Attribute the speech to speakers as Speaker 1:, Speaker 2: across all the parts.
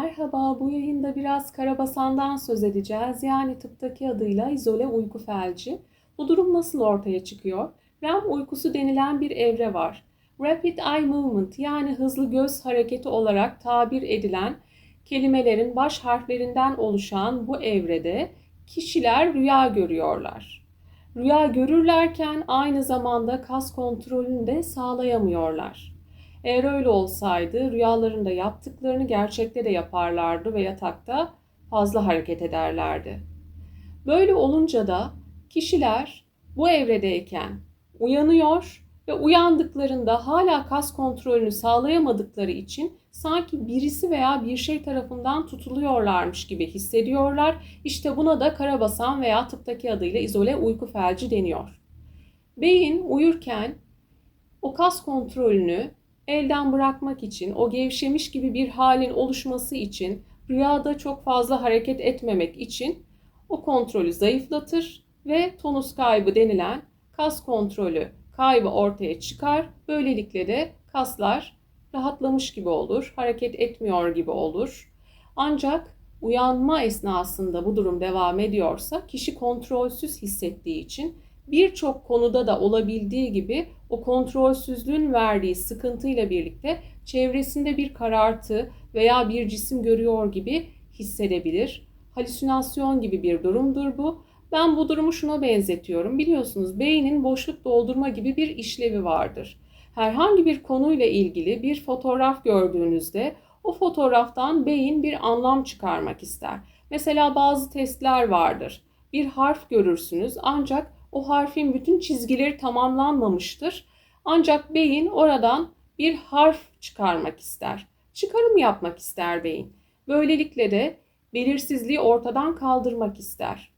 Speaker 1: Merhaba, bu yayında biraz karabasandan söz edeceğiz. Yani tıptaki adıyla izole uyku felci. Bu durum nasıl ortaya çıkıyor? REM uykusu denilen bir evre var. Rapid Eye Movement yani hızlı göz hareketi olarak tabir edilen kelimelerin baş harflerinden oluşan bu evrede kişiler rüya görüyorlar. Rüya görürlerken aynı zamanda kas kontrolünü de sağlayamıyorlar. Eğer öyle olsaydı rüyalarında yaptıklarını gerçekte de yaparlardı ve yatakta fazla hareket ederlerdi. Böyle olunca da kişiler bu evredeyken uyanıyor ve uyandıklarında hala kas kontrolünü sağlayamadıkları için sanki birisi veya bir şey tarafından tutuluyorlarmış gibi hissediyorlar. İşte buna da karabasan veya tıptaki adıyla izole uyku felci deniyor. Beyin uyurken o kas kontrolünü elden bırakmak için, o gevşemiş gibi bir halin oluşması için, rüyada çok fazla hareket etmemek için o kontrolü zayıflatır ve tonus kaybı denilen kas kontrolü kaybı ortaya çıkar. Böylelikle de kaslar rahatlamış gibi olur, hareket etmiyor gibi olur. Ancak uyanma esnasında bu durum devam ediyorsa kişi kontrolsüz hissettiği için birçok konuda da olabildiği gibi o kontrolsüzlüğün verdiği sıkıntıyla birlikte çevresinde bir karartı veya bir cisim görüyor gibi hissedebilir. Halüsinasyon gibi bir durumdur bu. Ben bu durumu şuna benzetiyorum. Biliyorsunuz beynin boşluk doldurma gibi bir işlevi vardır. Herhangi bir konuyla ilgili bir fotoğraf gördüğünüzde o fotoğraftan beyin bir anlam çıkarmak ister. Mesela bazı testler vardır. Bir harf görürsünüz ancak o harfin bütün çizgileri tamamlanmamıştır. Ancak beyin oradan bir harf çıkarmak ister. Çıkarım yapmak ister beyin. Böylelikle de belirsizliği ortadan kaldırmak ister.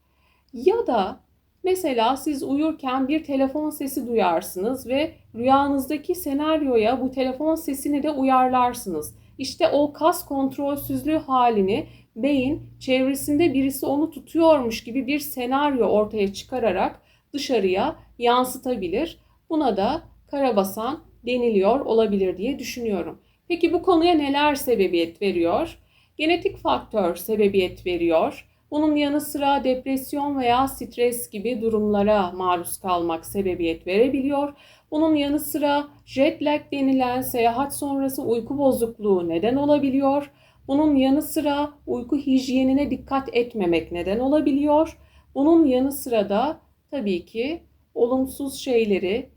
Speaker 1: Ya da mesela siz uyurken bir telefon sesi duyarsınız ve rüyanızdaki senaryoya bu telefon sesini de uyarlarsınız. İşte o kas kontrolsüzlüğü halini beyin çevresinde birisi onu tutuyormuş gibi bir senaryo ortaya çıkararak dışarıya yansıtabilir. Buna da karabasan deniliyor olabilir diye düşünüyorum. Peki bu konuya neler sebebiyet veriyor? Genetik faktör sebebiyet veriyor. Bunun yanı sıra depresyon veya stres gibi durumlara maruz kalmak sebebiyet verebiliyor. Bunun yanı sıra jet lag denilen seyahat sonrası uyku bozukluğu neden olabiliyor. Bunun yanı sıra uyku hijyenine dikkat etmemek neden olabiliyor. Bunun yanı sıra da tabii ki olumsuz şeyleri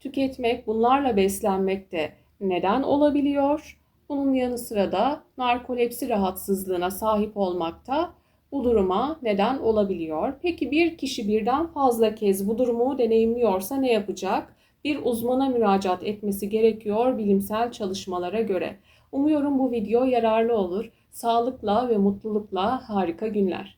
Speaker 1: tüketmek, bunlarla beslenmek de neden olabiliyor. Bunun yanı sıra da narkolepsi rahatsızlığına sahip olmak da bu duruma neden olabiliyor. Peki bir kişi birden fazla kez bu durumu deneyimliyorsa ne yapacak? Bir uzmana müracaat etmesi gerekiyor bilimsel çalışmalara göre. Umuyorum bu video yararlı olur. Sağlıkla ve mutlulukla harika günler.